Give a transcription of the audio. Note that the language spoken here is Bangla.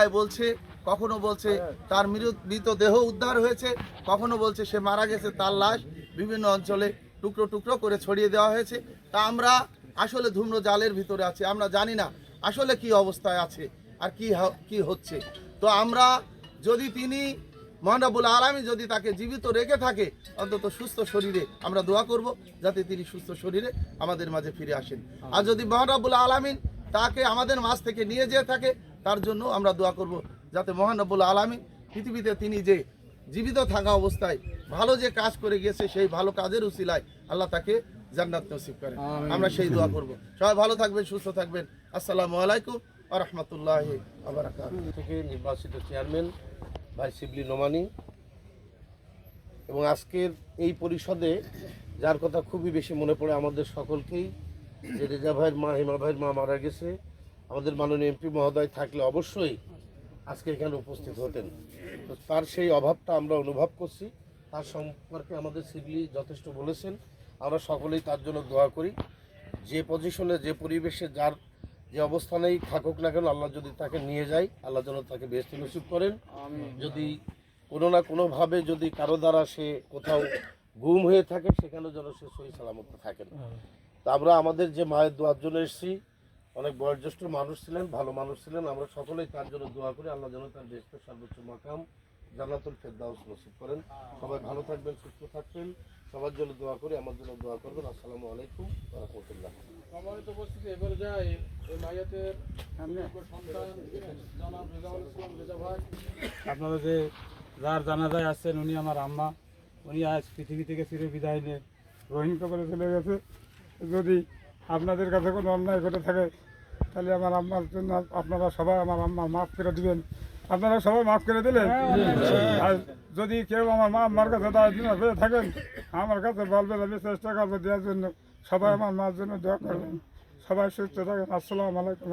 এলাকায় বলছে, কখনো বলছে তার মৃত- মৃতদেহ উদ্ধার হয়েছে, কখনো বলছে সে মারা গেছে তার লাশ বিভিন্ন অঞ্চলে টুকরো টুকরো করে ছড়িয়ে দেওয়া হয়েছে। তা আমরা আসলে ধূম্র জালের ভিতরে আছি, আমরা জানি না আসলে কি অবস্থায় আছে আর কি কি হচ্ছে। তো আমরা যদি তিনি মহানবুল আলমী যদি তাকে জীবিত রেখে থাকে, অন্তত সুস্থ শরীরে আমরা দোয়া করব, যাতে তিনি সুস্থ শরীরে আমাদের মাঝে ফিরে আসেন। আর যদি মহানবুল আলমিন তাকে আমাদের মাঝ থেকে নিয়ে যেয়ে থাকে তার জন্য আমরা দোয়া করব যাতে মহানবুল আলমিন পৃথিবীতে তিনি যে জীবিত থাকা অবস্থায় ভালো যে কাজ করে গেছে সেই ভালো কাজের উসিলায় আল্লাহ তাকে জান্নাত নসিব করেন। আমরা সেই দোয়া করব। সবাই ভালো থাকবেন সুস্থ থাকবেন। আসসালামু আলাইকুম আ রহমতুল্লাহ থেকে নির্বাচিত চেয়ারম্যান ভাই শিবলি নোমানি এবং আজকের এই পরিষদে যার কথা খুবই বেশি মনে পড়ে আমাদের সকলকেই যে রেজা ভাইয়ের মা হিমা ভাইয়ের মা মারা গেছে। আমাদের মাননীয় এমপি মহোদয় থাকলে অবশ্যই আজকে এখানে উপস্থিত হতেন। তো তার সেই অভাবটা আমরা অনুভব করছি। তার সম্পর্কে আমাদের শিবলি যথেষ্ট বলেছেন। আমরা সকলেই তার জন্য দোয়া করি। যে পজিশনে, যে পরিবেশে, যার যে অবস্থানেই থাকুক না কেন, আল্লাহ যদি তাকে নিয়ে যায়, আল্লাহ যেন তাকে বেস্ত নসিব করেন। যদি কোনো না কোনোভাবে যদি কারও দ্বারা সে কোথাও গুম হয়ে থাকে সেখানে যেন সে সহি সালামত থাকেন। তা আমরা আমাদের যে মায়ের দোয়ার জন্য এসেছি অনেক বয়োজ্যেষ্ঠ মানুষ ছিলেন ভালো মানুষ ছিলেন। আমরা সকলেই তার জন্য দোয়া করি। আল্লাহ যেন তার দেশকে সর্বোচ্চ মাকাম জান্নাতুল ফেরদাউস নসিব করেন। সবাই ভালো থাকবেন সুস্থ থাকবেন। সবার জন্য দোয়া করি আমার জন্য দোয়া করবেন। আসসালামু আলাইকুম রহমতুল্লাহ। সম্মানিত উপস্থিতি এবারে যাই। এই মাইয়াতের সন্তান জনাব রেজাউল ইসলাম রেজা ভাই। আপনারা যে যার জানাজায় আসছেন উনি আমার আম্মা। উনি আজ পৃথিবী থেকে চিরে বিদায় নিয়ে রোহিঙ্গা করে চলে গেছে। যদি আপনাদের কাছে কোনো অন্যায় ঘটে থাকে তাহলে আমার আম্মার জন্য আপনারা সবাই আমার আম্মার মাফ করে দিবেন। আপনারা সবাই মাফ করে দিলেন? আর যদি কেউ আমার মা আমার কাছে দাঁড়িয়ে হয়ে থাকেন। আমার কাছে বলবেন আমি চেষ্টা করব দেওয়ার জন্য। সবাই আমার মার জন্য দেওয়া করবেন। সবাই সুস্থ থাকেন। আসসালামু আলাইকুম।